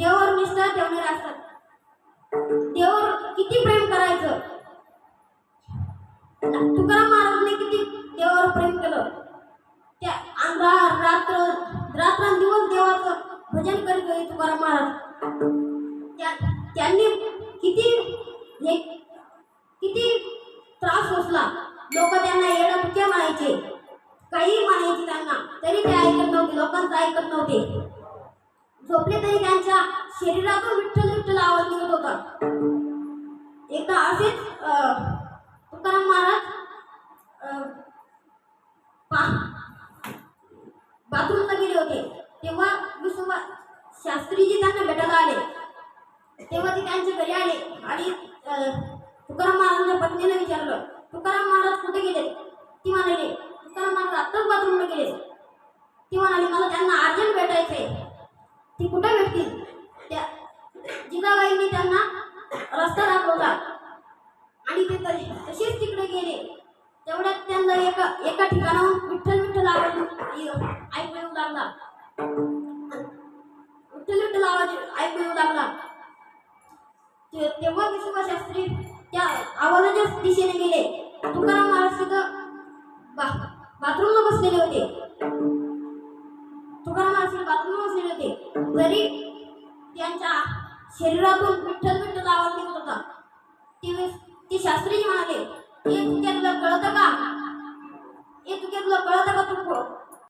देवावर निष्ठा ठेवणारे असतात. देवावर किती प्रेम करायचं? तुकाराम महाराजांनी किती देवावर प्रेम केलं? त्या अंधार रात्र रात्रंदिवस देवाचं भजन करीत होते तुकाराम महाराज. त्या त्यांनी किती हे किती त्रास सोसला. लोक त्यांना येणं पुढचे म्हणायचे? काही म्हणायचे त्यांना. तरी ते ऐकत नव्हते लोकांचं ऐकत नव्हते. झोपले तरी त्यांच्या शरीरातून विठ्ठल विठ्ठल आवाज निघत होता. एकदा असेच तुकाराम महाराज बाथरूमला गेले होते. तेव्हा विसुबा शास्त्रीजी त्यांना भेटायला आले. तेव्हा ते त्यांच्या घरी आले आणि तुकाराम महाराजांच्या पत्नीला विचारलं तुकाराम महाराज कुठे गेले? ती म्हणाली तुकाराम महाराज आत्ताच बाथरूमला गेले. ती म्हणाली मला त्यांना अर्जंट भेटायचंय. ती कुठे भेटतील त्या जिजाबाईंनी त्यांना रस्ता दाखवला. आणि ते तसेच तिकडे गेले. तेवढ्यात त्यांना एका एका ठिकाणाहून विठ्ठल विठ्ठल आवाज ऐकू येऊ लागला. विठ्ठल विठ्ठल आवाज ऐकू येऊ लागला. तेव्हा विश्वभा शास्त्री त्या आवाजाच्या दिशेने गेले. तुकाराम महाराज सुद्धा बाथरूमला बसलेले होते. तुकाराम महाराज बाथरूम बाथरूमला होते तरी त्यांच्या शरीरातून विठ्ठल विठ्ठल आवाज निघत होता. ते ते शास्त्रीजी म्हणाले ते तुझ्या तुला कळतं का?